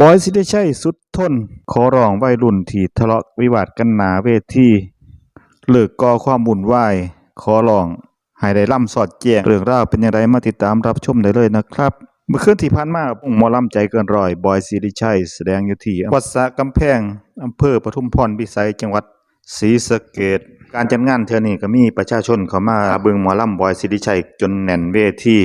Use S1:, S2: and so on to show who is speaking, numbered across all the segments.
S1: บอยสิได้ใช้สุดทน ขอร้องวัยรุ่นที่ทะเลาะวิวาทกันหนาเวทีเลิกก่อความวุ่นวาย ขอร้องให้ได้ล่ำสอดแจ้งเรื่องราวเป็นอย่างไรมาติดตามรับชมได้เลยนะครับ เมื่อคืนที่ผ่านมาวงหมอลำใจเกินร้อย บอยสิริชัยแสดงอยู่ที่วัดสะกำแพงอำเภอปทุมพรพิสัยจังหวัดศรีสะเกษการจัดงานเทื่อนี้ก็มีประชาชนเข้ามาเบิงหมอลำบอยสิริชัยจนแน่นเวที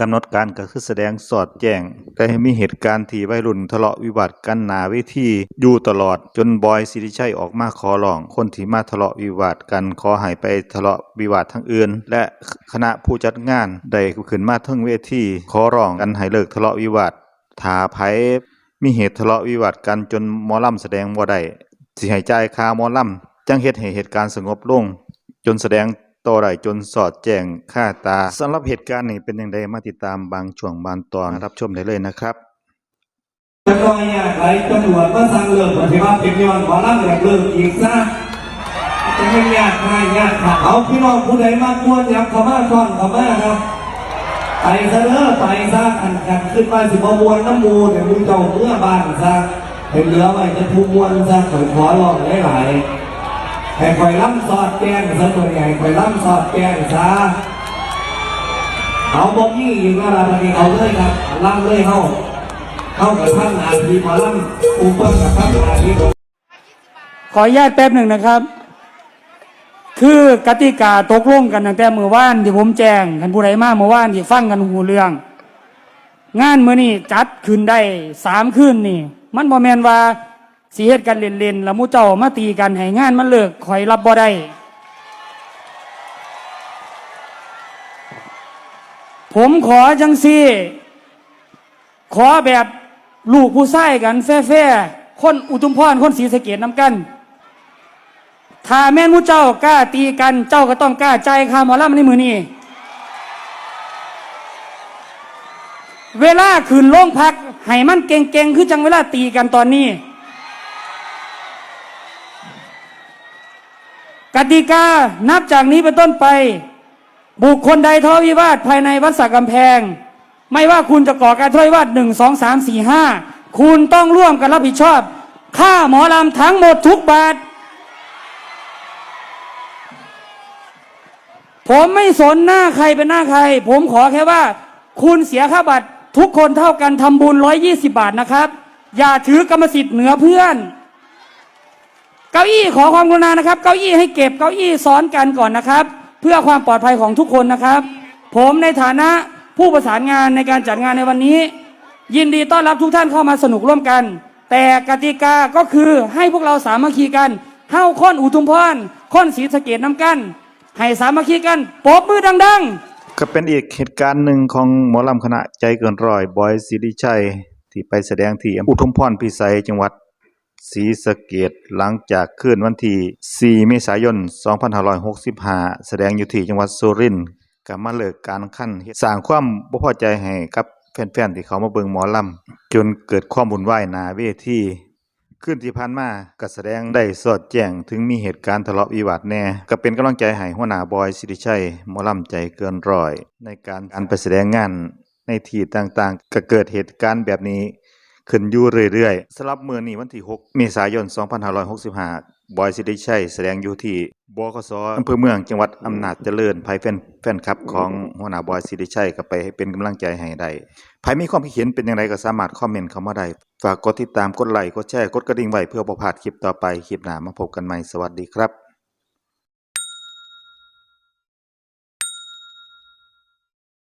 S1: กำหนดการก็คือแสดงสอดแจ้งแต่มีเหตุการณ์ที่วัยรุ่นทะเลาะวิวาทกันหนาเวทีอยู่ตลอดจนบอยสิริชัยออกมาขอร้อง คนที่มาทะเลาะวิวาทกันขอให้ไปทะเลาะวิวาททั้งอื่น และคณะผู้จัดงานได้ขึ้นมาเทั้งเวทีขอร้องกันให้เลิกทะเลาะวิวาทถาไผมีเหตุทะเลาะวิวาทกันจนมอลำแสดงบ่ได้สิห้จ่ายค่ามอลำจังเฮ็ดให้เหตุการณ์สงบลง จนแสดง ต่อได้จนสอดแจ้งค่าตาสำหรับเหตุการณ์นี้เป็นอย่างไรมาติดตามบางช่วงบางตอนรับชมได้เลยนะครับ
S2: จะลอยยากไรตำรวจมาสั่งเลิกปฏิบัติเป็นย้อนขอรับอยากเลิกอีกซะจะไม่ยากง่ายยากค่ะเอาพี่น้องผู้ใดมากควรยับขามาซ่อนขามาครับไปซะเด้อไปซะขันขันขึ้นไปสิบมวนน้ำมูเนี่ยมึงเจ้าเมื่อบ้านซะเห็นเหลือไว้จะทุมวนซะขอขอร้องหลายๆ ให้คอยล่ำสอดแกงซะตัวใหญ่คอยล่ำสอดแกงซะเอาบอกยี่อีกอะไรนี้เอาเลยครับล่ำเลยเฮาเข้ากับท่านอาทีมอลำอุปกับท่านอาทีขอ
S3: อนุญาตแป๊บหนึ่งนะครับ คือกติกาตกลงกันตั้งแต่เมื่อวานที่ผมแจ้งกันผู้ใดมาเมื่อวานที่ฟังกันหูเรื่อง งานเมื่อนี้จัดขึ้นได้สามคืนนี่ มันบ่แมนว่า สีเหตุกันเล่นๆแล้วหมูเจ้ามาตีกันให้งานมันเลิกคอยรับบ่ได้ผมขอจังซี่ ขอแบบลูกผู้ชายกันแฟ่ๆคนอุทุมพรคนศรีสะเกดน้ำกัน ถ้าแม่นมูเจ้ากล้าตีกันเจ้าก็ต้องกล้าใจายค่าหมอลำในมือนี้เวลาขืนโรงพักให้มันเก่งๆคือจังเวลาตีกันตอนนี้ กติกานับจากนี้เป็นต้นไป บุคคลใดทะเลาะวิวาทภายในวัดสักกำแพง ไม่ว่าคุณจะก่อการทะเลาะวิวาทหนึ่งสองสามสี่ห้าคุณต้องร่วมกันรับผิดชอบ ค่าหมอลำทั้งหมดทุกบาท ผมไม่สนหน้าใครเป็นหน้าใคร ผมขอแค่ว่า คุณเสียค่าบัตรทุกคนเท่ากันทำบุญร้อยยี่สิบาทนะครับ อย่าถือกรรมสิทธิ์เหนือเพื่อนาอี้ขอความกรุณานะครับ เก้าอี้ให้เก็บเก้าอี้ซ้อนกันก่อนนะครับ เพื่อความปลอดภัยของทุกคนนะครับ ผมในฐานะผู้ประสานงานในการจัดงานในวันนี้ ยินดีต้อนรับทุกท่านเข้ามาสนุกร่วมกัน แต่กติกาก็คือให้พวกเราสามัคคีกันเฮ้าค้นอุทุมพรค้นศรีสะเกดน้ำกันให้สามัคคีกันปรบมือดังๆ
S1: ก็เป็นอีกเหตุการณ์หนึ่งของหมอลำคณะใจเกินร้อยบอยสิริชัย ที่ไปแสดงที่อุทุมพรพิสัยจังหวัด ศรีสะเกษหลังจากคืนวันที่ 4 เมษายน 2565 แสดงอยู่ที่จังหวัดสุรินทร์ก็มาเลิกการขั้นสร้างความบ่พอใจให้กับแฟนๆ ที่เขามาเบิงหมอลำ จนเกิดความวุ่นวหนาเวทีคืนที่ผ่านมาก็แสดงได้สอดแจ้งถึงมีเหตุการณ์ทะเลาะวิวาทแน่ ก็เป็นกำลังใจให้หัวหน้าบอยสิริชัยหมอลำใจเกินร้อย ในการการไปแสดงงานในที่ต่างๆ ก็เกิดเหตุการณ์แบบนี้ ขึ้นอยู่เรื่อยๆสำหรับมื้อนี้วันที่ 6 เมษายน 2565 บอยสิริชัยแสดงอยู่ที่บกสอำเภอเมืองจังหวัดอำนาจเจริญภายแฟนแฟนคลับของหัวหน้าบอยสิริชัยก็ไปให้เป็นกำลังใจให้ได้ภายมีความคิดเห็นเป็นอย่างไรก็สามารถคอมเมนต์เข้ามาได้ ฝากกดติดตามกดไลค์กดแชร์กดกระดิ่งไว้เพื่อบ่พลาดคลิปต่อไปคลิปหน้ามาพบกันใหม่สวัสดีครับ